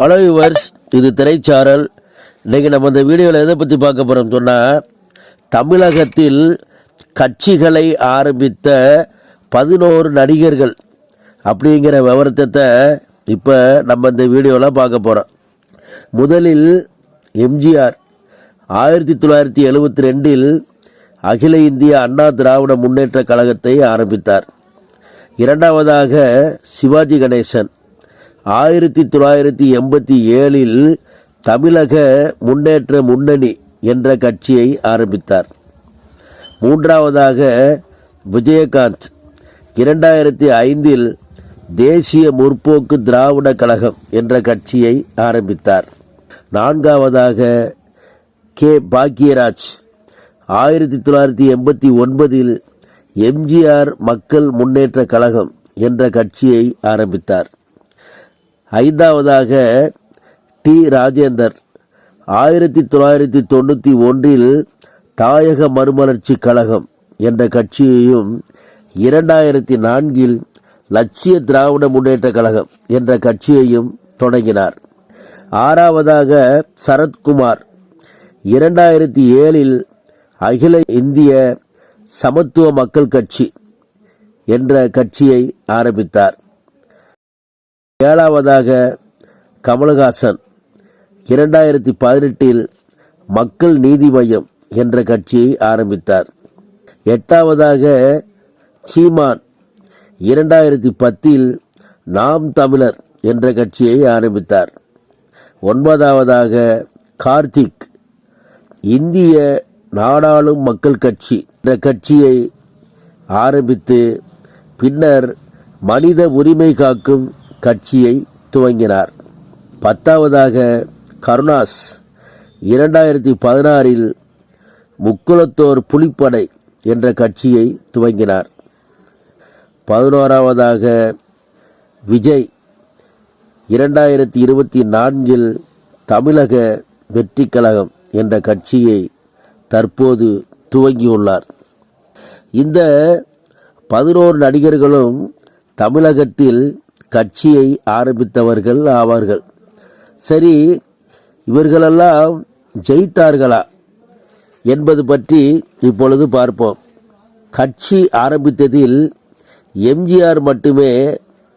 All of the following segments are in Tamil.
ஹலோ யூவர்ஸ் இது திரைச்சாரல். இன்றைக்கி நம்ம இந்த வீடியோவில் எதை பற்றி பார்க்க போகிறோம் சொன்னால் தமிழகத்தில் கட்சிகளை ஆரம்பித்த பதினோரு நடிகர்கள் அப்படிங்கிற விவரத்தை இப்போ நம்ம இந்த வீடியோவில் பார்க்க போகிறோம் முதலில் எம்ஜிஆர். ஆயிரத்தி தொள்ளாயிரத்தி எழுபத்தி ரெண்டில் அகில இந்திய அண்ணா திராவிட முன்னேற்ற கழகத்தை ஆரம்பித்தார். இரண்டாவதாக சிவாஜி கணேசன். ஆயிரத்தி தொள்ளாயிரத்தி எண்பத்தி ஏழில் தமிழக முன்னேற்ற முன்னணி என்ற கட்சியை ஆரம்பித்தார். மூன்றாவதாக விஜயகாந்த். இரண்டாயிரத்தி ஐந்தில் தேசிய முற்போக்கு திராவிட கழகம் என்ற கட்சியை ஆரம்பித்தார். நான்காவதாக கே. பாக்யராஜ். ஆயிரத்தி தொள்ளாயிரத்தி எண்பத்தி ஒன்பதில் எம்ஜிஆர் மக்கள் முன்னேற்ற கழகம் என்ற கட்சியை ஆரம்பித்தார். ஐந்தாவதாக டி. ராஜேந்தர். ஆயிரத்தி தொள்ளாயிரத்தி தொண்ணூற்றி ஒன்றில் தாயக மறுமலர்ச்சி கழகம் என்ற கட்சியையும் இரண்டாயிரத்தி நான்கில் லட்சிய திராவிட முன்னேற்ற கழகம் என்ற கட்சியையும் தொடங்கினார். ஆறாவதாக சரத்குமார். இரண்டாயிரத்தி ஏழில் அகில இந்திய சமத்துவ மக்கள் கட்சி என்ற கட்சியை ஆரம்பித்தார். ஏழாவதாக கமலஹாசன். இரண்டாயிரத்தி பதினெட்டில் மக்கள் நீதி மையம் என்ற கட்சியை ஆரம்பித்தார். எட்டாவதாக சீமான். இரண்டாயிரத்தி பத்தில் நாம் தமிழர் என்ற கட்சியை ஆரம்பித்தார். ஒன்பதாவதாக கார்த்திக். இந்திய நாடாளும் மக்கள் கட்சி என்ற கட்சியை ஆரம்பித்து பின்னர் மனித உரிமை காக்கும் கட்சியை துவங்கினார். பத்தாவதாக கருணாஸ் இரண்டாயிரத்தி பதினாறில் முக்குளத்தோர் புலிப்படை என்ற கட்சியை துவங்கினார். பதினோராவதாக விஜய் இரண்டாயிரத்தி இருபத்தி நான்கில் தமிழக வெற்றி கழகம் என்ற கட்சியை தற்போது துவங்கியுள்ளார். இந்த பதினோரு நடிகர்களும் தமிழகத்தில் கட்சியை ஆரம்பித்தவர்கள் ஆவார்கள். சரி இவர்களெல்லாம் ஜெயித்தார்களா என்பது பற்றி இப்பொழுது பார்ப்போம். கட்சி ஆரம்பித்ததில் எம்ஜிஆர் மட்டுமே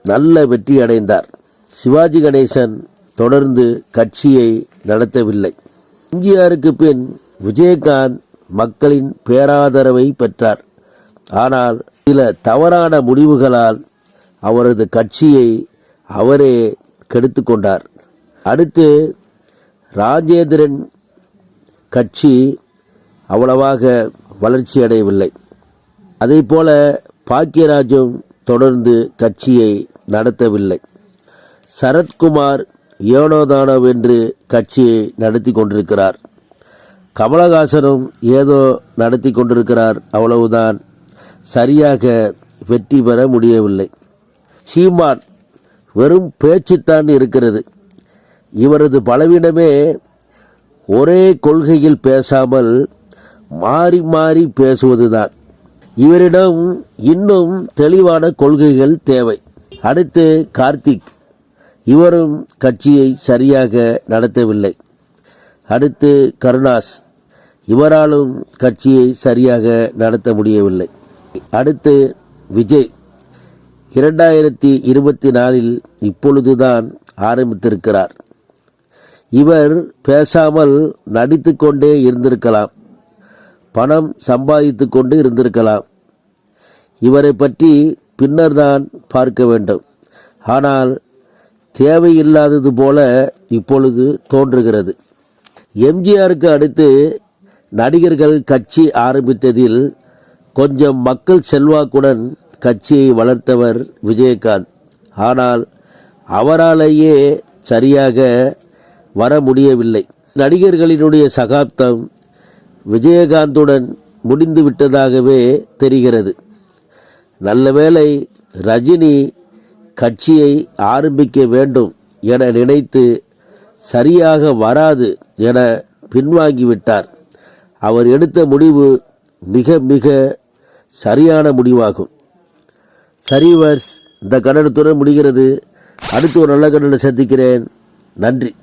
நல்ல வெற்றி அடைந்தார். சிவாஜி கணேசன் தொடர்ந்து கட்சியை நடத்தவில்லை. எம்ஜிஆருக்கு பின் விஜயகாந்த் மக்களின் பேராதரவை பெற்றார். ஆனால் சில தவறான முடிவுகளால் அவரது கட்சியை அவரே கெடுத்து கொண்டார். அடுத்து ராஜேந்திரன் கட்சி அவ்வளவாக வளர்ச்சி அடையவில்லை. அதே போல பாக்கியராஜும் தொடர்ந்து கட்சியை நடத்தவில்லை. சரத்குமார் ஏனோதானோ என்று கட்சியை நடத்தி கொண்டிருக்கிறார். கமலஹாசனும் ஏதோ நடத்தி கொண்டிருக்கிறார். அவ்வளவுதான். சரியாக வெற்றி பெற முடியவில்லை. சீமான் வெறும் பேச்சுத்தான் இருக்கிறது. இவரது பலவீனமே ஒரே கொள்கையில் பேசாமல் மாறி மாறி பேசுவதுதான். இவரிடம் இன்னும் தெளிவான கொள்கைகள் தேவை. அடுத்து கார்த்திக். இவரும் கட்சியை சரியாக நடத்தவில்லை. அடுத்து கருணாஸ். இவராலும் கட்சியை சரியாக நடத்த முடியவில்லை. அடுத்து விஜய். இரண்டாயிரத்தி இருபத்தி நாலில் இப்பொழுதுதான் ஆரம்பித்திருக்கிறார். இவர் பேசாமல் நடித்து கொண்டே இருந்திருக்கலாம். பணம் சம்பாதித்து கொண்டு இருந்திருக்கலாம். இவரை பற்றி பின்னர்தான் பார்க்க வேண்டும். ஆனால் தேவையில்லாதது போல இப்பொழுது தோன்றுகிறது. எம்ஜிஆருக்கு அடுத்து நடிகர்கள் கட்சி ஆரம்பித்ததில் கொஞ்சம் மக்கள் செல்வாக்குடன் கட்சியை வளர்த்தவர் விஜயகாந்த். ஆனால் அவராலேயே சரியாக வர முடியவில்லை. நடிகர்களினுடைய சகாப்தம் விஜயகாந்துடன் முடிந்து விட்டதாகவே தெரிகிறது. நல்லவேளை ரஜினி கட்சியை ஆரம்பிக்க வேண்டும் என நினைத்து சரியாக வராது என பின்வாங்கிவிட்டார். அவர் எடுத்த முடிவு மிக மிக சரியான முடிவாகும். சரி வர்ஸ். இந்த கன்னடத்துடன் முடிகிறது. அடுத்து ஒரு நல்ல கண்ணனை சந்திக்கிறேன். நன்றி.